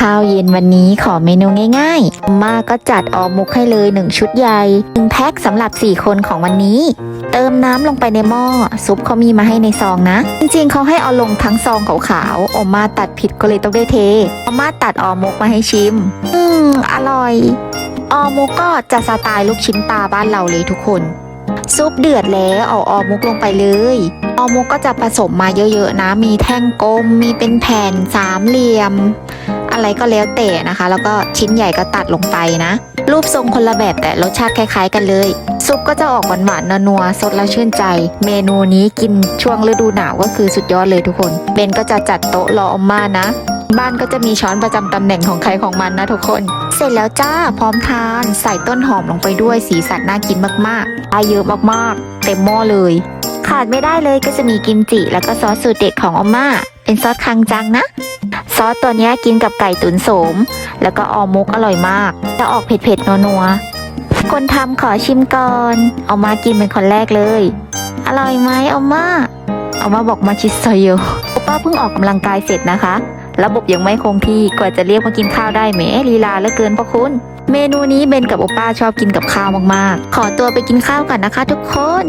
ข้าวเย็นวันนี้ขอเมนูง่ายๆอาม่าก็จัดออมุกให้เลย 1 ชุดใหญ่1แพ็คสำหรับ 4 คนของวันนี้ เติมน้ำลงไปในหม้อ ซุปเขามีมาให้ในซองนะ จริงๆเขาให้เอาลงทั้งซองขาวๆออม่าตัดผิดก็เลยต้องได้เทออม่าตัดออมุกมาให้ชิม อืมอร่อย ออมุกก็จะสไตล์ลูกชิ้นปลาบ้านเราเลยทุกคน ซุปเดือดแล้วเอาออมุกลงไปเลยออมุกก็จะผสมมาเยอะๆนะ มีแท่งกลม มีเป็นแผ่นสามเหลี่ยม อะไรก็แล้วแต่นะคะ แล้วก็ชิ้นใหญ่ก็ตัดลงไปนะ รูปทรงคนละแบบแต่รสชาติคล้าย ๆ กันเลย ซุปก็จะออกหวานๆนัวๆสดแล้วชื่นใจ เมนูนี้กินช่วงฤดูหนาวก็คือสุดยอดเลยทุกคนเบนก็จะจัดโต๊ะรออมมานะ บ้านก็จะมีช้อนประจำตำแหน่งของใครของมันนะทุกคน เสร็จแล้วจ้าพร้อมทานใส่ต้นหอมลงไปด้วยสีสันน่ากินมากๆอาเยอะมากๆ เต็มหม้อเลย ขาดไม่ได้เลยก็จะมีกิมจิแล้วก็ซอสสูตรเด็ดของออมมาเป็นซอสคังจังนะ ซอสตัวนี้กินกับไก่ตุ๋นโสม แล้วก็ออมุกอร่อยมาก จะออกเผ็ดๆนัวๆ คนทำขอชิมก่อนเอามากินเป็นคนแรกเลย อร่อยไหมเอามาเอามาบอกมาชิสโซโยป้าเพิ่งออกกำลังกายเสร็จนะคะ ระบบยังไม่คงที่กว่าจะเรียกมากินข้าวได้แหมลีลาเหลือเกินพ่อคุณ เมนูนี้เบนกับโอป้าชอบกินกับข้าวมากๆ ขอตัวไปกินข้าวกันนะคะ ทุกคน